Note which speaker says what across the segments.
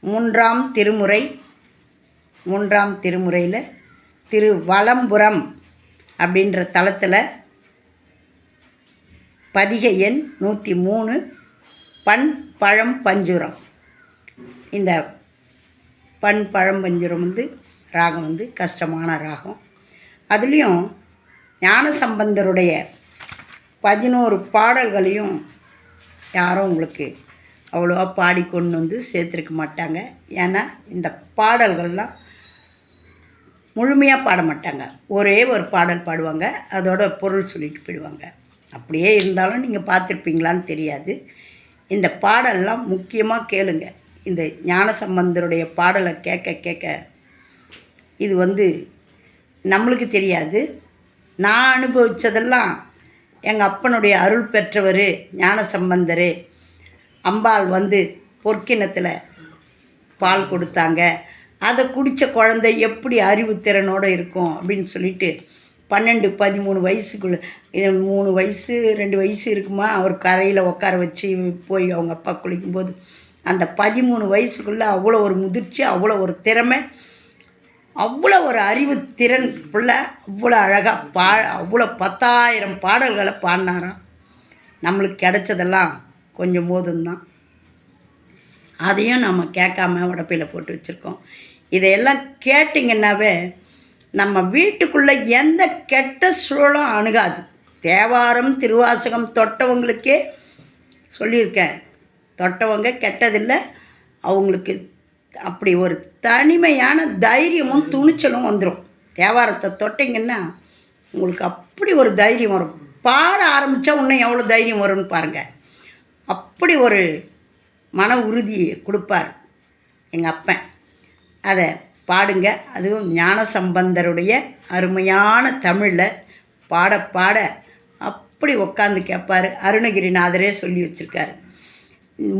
Speaker 1: மூன்றாம் திருமுறை மூன்றாம் திருமுறையில் திரு வலம்புரம் அப்படின்ற தளத்தில் பதிகை எண் நூற்றி மூணு பண் பழம் பஞ்சுரம். இந்த பண் பழம் பஞ்சுரம் வந்து ராகம் வந்து கஷ்டமான ராகம். அதுலேயும் ஞான சம்பந்தருடைய பதினோரு பாடல்களையும் யாரும் உங்களுக்கு அவ்வளோவா பாடி கொண்டு வந்து சேர்த்துருக்க மாட்டாங்க. ஏன்னா இந்த பாடல்கள்லாம் முழுமையாக பாட மாட்டாங்க. ஒரே ஒரு பாடல் பாடுவாங்க. அதோட பொருள் சொல்லிட்டு போயிடுவாங்க. அப்படியே இருந்தாலும் நீங்கள் பார்த்துருப்பீங்களான்னு தெரியாது. இந்த பாடல்லாம் முக்கியமாக கேளுங்க. இந்த ஞானசம்பந்தருடைய பாடலை கேட்க கேட்க இது வந்து நம்மளுக்கு தெரியாது. நான் அனுபவித்ததெல்லாம் எங்கள் அப்பனுடைய அருள் பெற்றவர் ஞானசம்பந்தர். அம்பாள் வந்து பொற்கிணத்தில் பால் கொடுத்தாங்க. அதை குடித்த குழந்தை எப்படி அறிவுத்திறனோடு இருக்கும் அப்படின்னு சொல்லிட்டு பன்னெண்டு பதிமூணு வயசுக்குள்ளே மூணு வயசு ரெண்டு வயசு இருக்குமா அவர் கரையில் உட்கார வச்சு போய் அவங்க அப்பா குளிக்கும்போது அந்த பதிமூணு வயசுக்குள்ளே அவ்வளோ ஒரு முதிர்ச்சி அவ்வளோ ஒரு திறமை அவ்வளோ ஒரு அறிவு திறன் பிள்ளை அவ்வளோ அழகாக பா அவ்வளோ பத்தாயிரம் பாடல்களை பாடினாராம். நம்மளுக்கு கிடைச்சதெல்லாம் கொஞ்சம் போதும்தான் அதையும் நம்ம கேட்காம உடப்பையில் போட்டு வச்சுருக்கோம். இதையெல்லாம் கேட்டிங்கன்னாவே நம்ம வீட்டுக்குள்ளே எந்த கெட்ட சூழலும் அணுகாது. தேவாரம் திருவாசகம் தொட்டவங்களுக்கே சொல்லியிருக்கேன். தொட்டவங்க கெட்டதில்லை அவங்களுக்கு அப்படி ஒரு தனிமையான தைரியமும் துணிச்சலும் வந்துடும் தேவாரத்தை தொட்டிங்கன்னா உங்களுக்கு அப்படி ஒரு தைரியம் வரும். பாட ஆரம்பித்தா இன்னும் எவ்வளோ தைரியம் வரும்னு பாருங்கள் அப்படி ஒரு மன உறுதியை கொடுப்பார் எங்கள் அப்பன். அதை பாடுங்க. அதுவும் ஞான சம்பந்தருடைய அருமையான தமிழில் பாட பாட அப்படி உட்காந்து கேட்பார் அருணகிரிநாதரே சொல்லி வச்சுருக்காரு.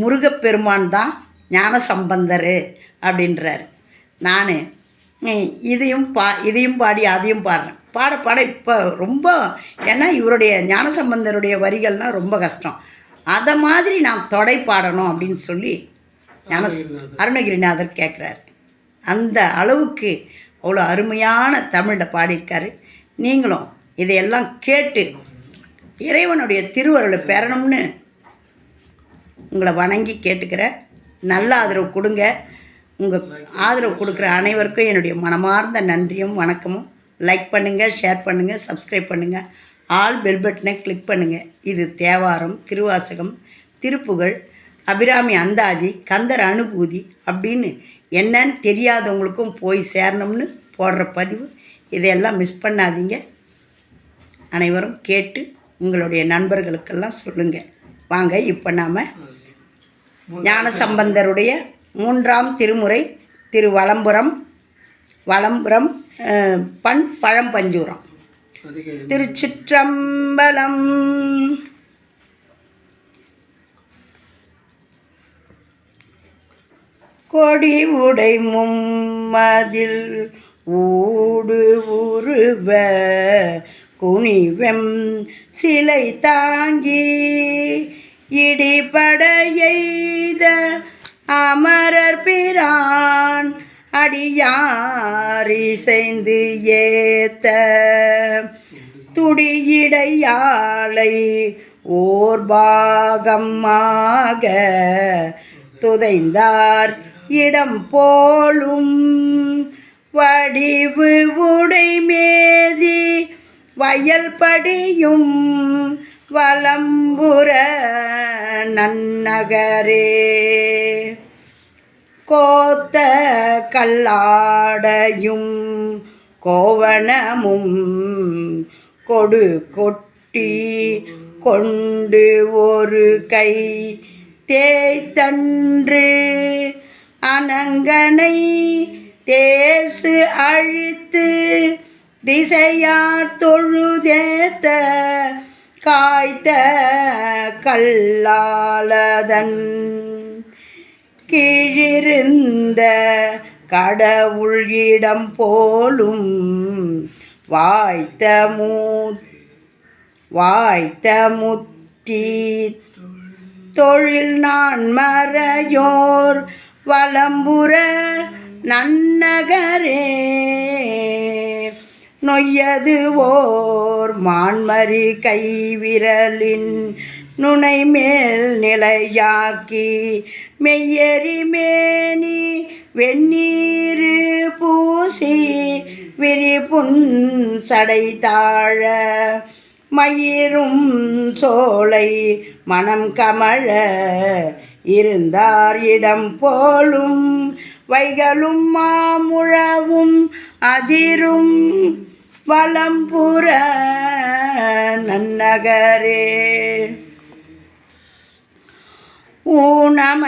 Speaker 1: முருகப்பெருமான் தான் ஞான சம்பந்தர் அப்படின்றார். நான் இதையும் பா இதையும் பாடி அதையும் பாடுறேன். பாட பாட இப்போ ரொம்ப ஏன்னா இவருடைய ஞானசம்பந்தருடைய வரிகள்லாம் ரொம்ப கஷ்டம். அதை மாதிரி நான் தொடை பாடணும் அப்படின்னு சொல்லி ஞான அருணகிரிநாதர். கேட்குறாரு அந்த அளவுக்கு அவ்வளோ அருமையான தமிழில் பாடியிருக்காரு. நீங்களும் இதையெல்லாம் கேட்டு இறைவனுடைய திருவருளை பெறணும்னு உங்களை வணங்கி கேட்டுக்கிறேன் நல்ல ஆதரவு கொடுங்க. உங்கள் ஆதரவு கொடுக்குற அனைவருக்கும் என்னுடைய மனமார்ந்த நன்றியும் வணக்கமும். லைக் பண்ணுங்கள் ஷேர் பண்ணுங்கள் சப்ஸ்கிரைப் பண்ணுங்கள் ஆல் பெல் பட்டனை கிளிக் பண்ணுங்கள் இது தேவாரம் திருவாசகம் திருப்புகழ் அபிராமி அந்தாதி கந்தர் அனுபூதி அப்படின்னு என்னன்னு தெரியாதவங்களுக்கும் போய் சேரணும்னு போடுற பதிவு. இதையெல்லாம் மிஸ் பண்ணாதீங்க. அனைவரும் கேட்டு உங்களுடைய நண்பர்களுக்கெல்லாம் சொல்லுங்கள் வாங்க இப்போ நாம் ஞான சம்பந்தருடைய மூன்றாம் திருமுறை திரு வளம்புரம் வலம்புரம் பண் பழம்பஞ்சூரம். திருச்சிற்றம்பலம். கொடி உடை மும்மதில் ஊடு உருவ குனிவெம் சிலை தாங்கி இடிபடையெய்த அமரர் பிரான் அடியாரிசைந்து ஏத்த துடியிடையாளை ஓர் பாகமாக துதைந்தார். இடம் போலும் வடிவு உடை மேதி வயல் படியும் வலம்புற நன்னகரே. கோத்த கல்லாடையும் கோவணமும் கொடு கொட்டி கொண்டு ஒரு கை தேய்த்தன்று அனங்கனை தேசு அழுத்து திசையார் தொழுதேத்த காய்த்த கல்லாலதன் கீழிருந்த கடவுள் இடம் போலும் வாய்த்த வாய்த்த முத்தி. தொழில் நான் மறையோர் வலம்புற நன்னகரே. நொய்யது ஓர் மான்மரி கைவிரலின் நுனை மேல் நிலையாக்கி மெய்யறிமேனி வெந்நீர் வெந்நீரு பூசி விரிபுன் சடை தாழ மயிரும் சோலை மனம் கமழ இருந்தார் இடம் போலும் வைகளும் மாமுழவும் அதிரும் வலம்புற நன்னகரே. ஊனமராக்கை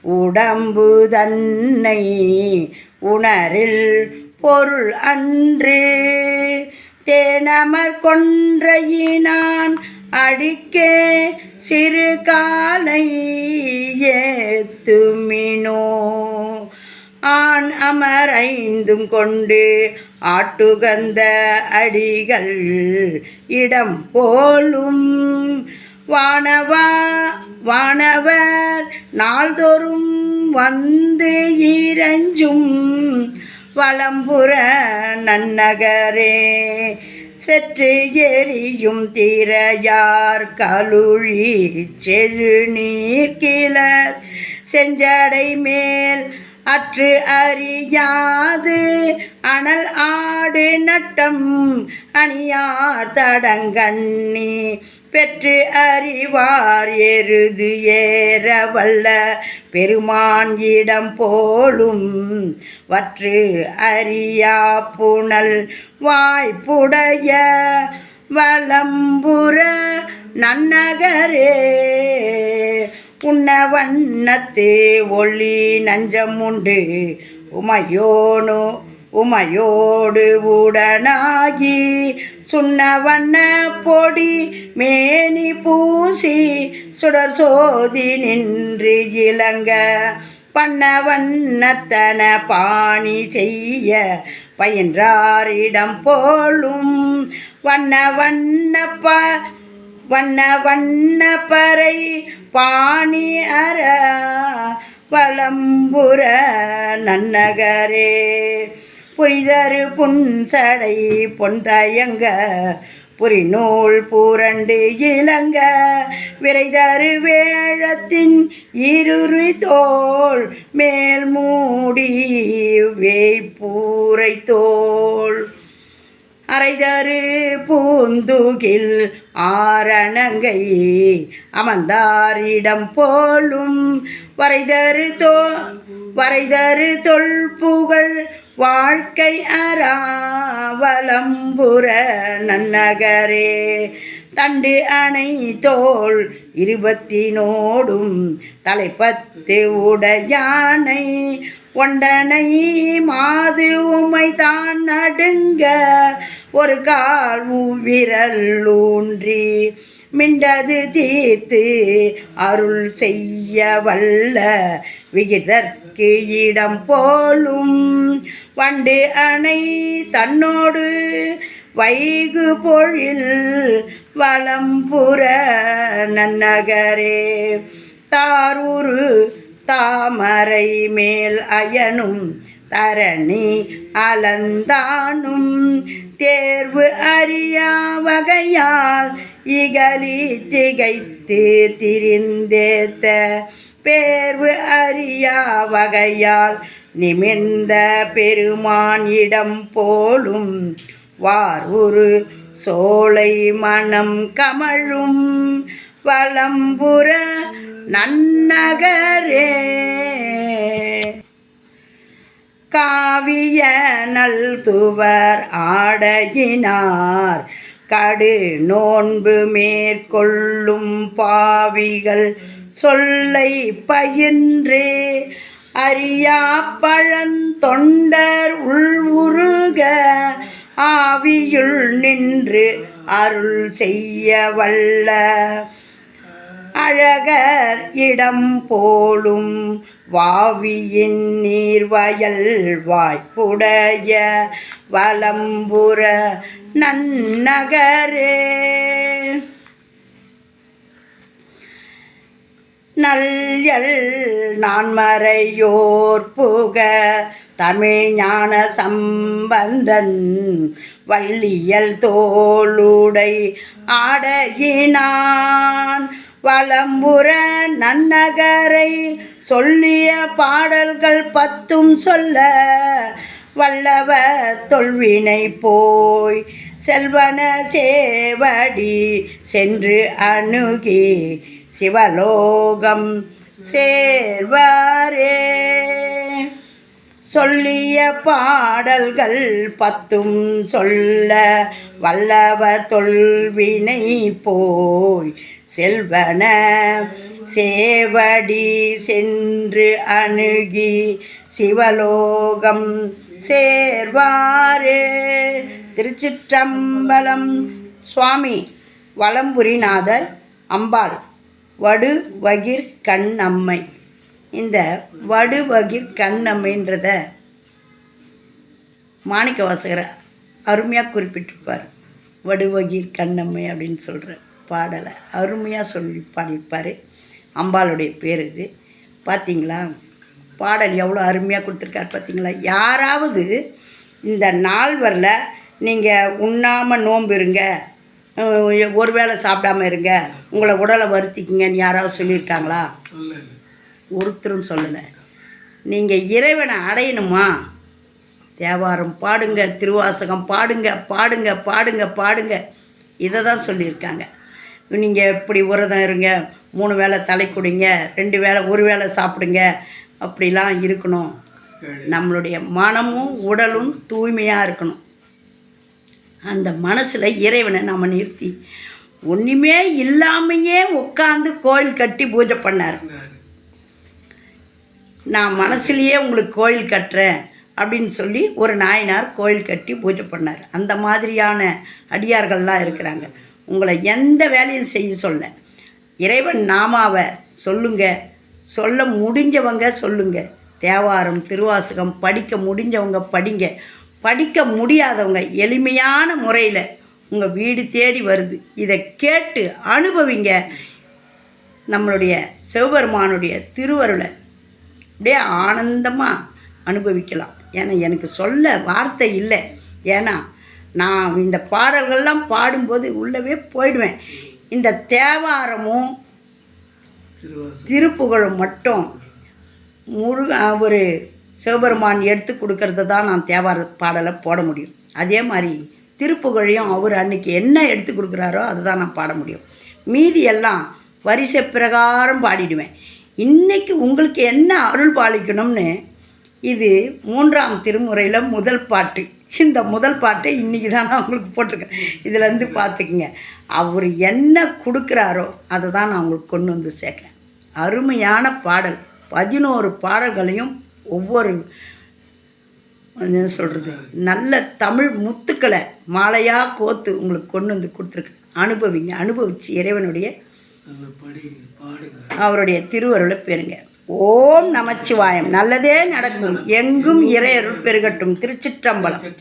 Speaker 1: உடம்பு தன்னை உணரில் பொருள் அன்று. தேனமர் கொன்றையினான் அடிக்கே சிறு காலை ஏத்துமினோ. ஆண் அமர் ஐந்தும் கொண்டு ஆட்டுகந்த அடிகள் இடம் போலும் வானவா வானவர் நாள்தோறும் வந்து ஈரஞ்சும் வளம்புற நன்னகரே. செற்று எரியும் திரையார் கலுழி செழுநீர் கிளர். செஞ்சடை மேல் அற்று அறியாது அனல் ஆடு நட்டம் அணியார் தடங்கண்ணி. பெற்று அறிவார் எருது ஏற வல்ல. பெருமான் இடம் போலும் வற்று அறியா புனல் வாய்ப்புடைய வலம்புற நன்னகரே. உன்ன வண்ணத்தே ஒளி நஞ்சம் உண்டு உமையோனோ உமையோடு உடனாகி சுண்ண வண்ண பொடி மேனி பூசி சுடர் சோதி நின்று இளங்க பண்ண வண்ணத்தன பாணி செய்ய பயின்றாரிடம் போலும் வண்ண வண்ணப்ப வண்ண வண்ணப்பறை பாணி அற வலம்புற நன்னகரே புரிதரு புன்சடை பொன்தயங்க புரிநூல் பூரண்டு இளங்க. விரைதரு வேழத்தின் இருறி தோல் மேல் மூடி வேய்பூரை தோல். அரைதரு பூந்துகில் ஆரணங்கை அமர்ந்தாரிடம் போலும் வரைதரு தோ வரைதரு தொல்புகழ் வாழ்க்கை அராவலம்புற நன்னகரே. தண்டு அணை தோல் இருபத்தி நோடும் தலைப்பத்து உடையானை. ஒண்டனை மாது உமை தான் நடுங்க ஒரு கால் விரல் ஊன்றி. மிண்டது தீர்த்து அருள் செய்ய வல்ல விகிதற்கு இடம் போலும் வண்டு அணை தன்னோடு வைகு பொழில் வலம்புற நன்னகரே. தாரூரு தாமரை மேல் அயனும் தரணி அலந்தானும் தேர்வு அறியா வகையால் இகலி திகைத்து திரிந்தேத்த. பேர்வு அறியா வகையால் நிமிர்ந்த பெருமான் இடம் போலும் வாரூரு சோலை மனம் கமழும் வலம்புற நன்னகரே. காவிய நல்துவர் ஆடையினார். கடு நோன்பு மேற்கொள்ளும் பாவிகள் சொல்லை பயின்றே. அறியா பழந்தொண்டர் உள்வுருக ஆவியுள் நின்று அருள் செய்ய வல்ல. அழகர் இடம் போலும் வாவியின் நீர்வயல் வாய்ப்புடைய வலம்புற நன்னகரே. நல்யல் நான்மறையோர் புக தமிழ் ஞான சம்பந்தன் வள்ளியல் தோளுடை ஆடையினான். வலம்புற நன்னகரை சொல்லிய பாடல்கள் பத்தும் சொல்ல வல்லவ தொல்வினை போய் செல்வன சேவடி சென்று அணுகி சிவலோகம் சேர்வாரே. சொல்லிய பாடல்கள் பத்தும் சொல்ல வல்லவர் தொல்வினை போய் செல்வன. சேவடி சென்று அணுகி சிவலோகம் சேர்வாரே. திருச்சிற்றம்பலம் சுவாமி வலம்புரிநாதர் அம்பாள். வடு வகிர் கண்ணம்மை இந்த வடு வகிர் கண்ணம்மைன்றத மாணிக்க வாசகர் அருமையாக குறிப்பிட்டிருப்பார். வடுவகிர் கண்ணம்மை அப்படின்னு சொல்கிற பாடலை அருமையாக சொல்லி பாடியிருப்பார். அம்பாளுடைய பேர் இது. பார்த்தீங்களா பாடல் எவ்வளோ அருமையாக கொடுத்துருக்காரு பார்த்தீங்களா யாராவது இந்த நால்வரில் நீங்கள் உண்ணாமல் நோன்பு இருங்க ஒரு வேளை சாப்பிடாம இருங்க. உங்களை உடலை வருத்திக்குங்கன்னு யாராவது சொல்லியிருக்காங்களா? ஒருத்தரும் சொல்லலை. நீங்கள் இறைவனை அடையணுமா? தேவாரம் பாடுங்க திருவாசகம் பாடுங்க பாடுங்க பாடுங்க பாடுங்க. இதை தான் சொல்லியிருக்காங்க. நீங்கள் இப்படி விரதம் இருங்க மூணு வேளை தலை குடிங்க ரெண்டு வேளை ஒரு வேளை சாப்பிடுங்க. அப்படிலாம் இருக்கணும். நம்மளுடைய மனமும் உடலும் தூய்மையாக இருக்கணும். அந்த மனசில் இறைவனை நம்ம நிறுத்தி ஒன்றுமே இல்லாமையே உட்காந்து கோயில் கட்டி பூஜை பண்ணார். நான் மனசுலேயே உங்களுக்கு கோயில் கட்டுறேன் அப்படின்னு சொல்லி ஒரு நாயனார் கோயில் கட்டி பூஜை பண்ணார். அந்த மாதிரியான அடியார்கள்லாம் இருக்கிறாங்க. உங்களை எந்த வேலையும் செய்ய சொல்ல. இறைவன் நாமாவை சொல்லுங்க. சொல்ல முடிஞ்சவங்க சொல்லுங்க. தேவாரம் திருவாசகம் படிக்க முடிஞ்சவங்க படிங்க. படிக்க முடியாதவங்க எளிமையான முறையில் உங்கள் வீடு தேடி வருது. இதை கேட்டு அனுபவிங்க. நம்மளுடைய சிவபெருமானுடைய திருவருளை அப்படியே ஆனந்தமாக அனுபவிக்கலாம். ஏன்னா எனக்கு சொல்ல வார்த்தை இல்லை. ஏன்னா நான் இந்த பாடல்கள்லாம் பாடும்போது உள்ளவே போயிடுவேன். இந்த தேவாரமும் திருப்புகழும் மட்டும் முருக ஒரு சிவபெருமான் எடுத்து கொடுக்கறத தான் நான் தேவார பாடலை போட முடியும். அதே மாதிரி திருப்புகழையும் அவர் அன்னைக்கு என்ன எடுத்து கொடுக்குறாரோ அதை தான் நான் பாட முடியும். மீதி எல்லாம் வரிசை பிரகாரம் பாடிடுவேன். இன்னைக்கு உங்களுக்கு என்ன அருள் பாலிக்கணும்னு இது மூன்றாம் திருமுறையில் முதல் பாட்டு. இந்த முதல் பாட்டை இன்றைக்கி தான் நான் உங்களுக்கு போட்டிருக்கேன். இதுலேருந்து பார்த்துக்குங்க அவர் என்ன கொடுக்குறாரோ அதை தான் நான் உங்களுக்கு கொண்டு வந்து சேர்க்குறேன். அருமையான பாடல். பதினோரு பாடல்களையும் ஒவ்வொரு என்ன சொல்கிறது நல்ல தமிழ் முத்துக்களை மாலையாக கோத்து உங்களுக்கு கொண்டு வந்து கொடுத்துருக்கேன். அனுபவிங்க அனுபவிச்சு இறைவனுடைய அவருடைய திருவருளை பெறுங்க. ஓம் நமச்சிவாயம். நல்லதே நடக்கும். எங்கும் இறையருள் பெருகட்டும். திருச்சிற்றம்பலம்.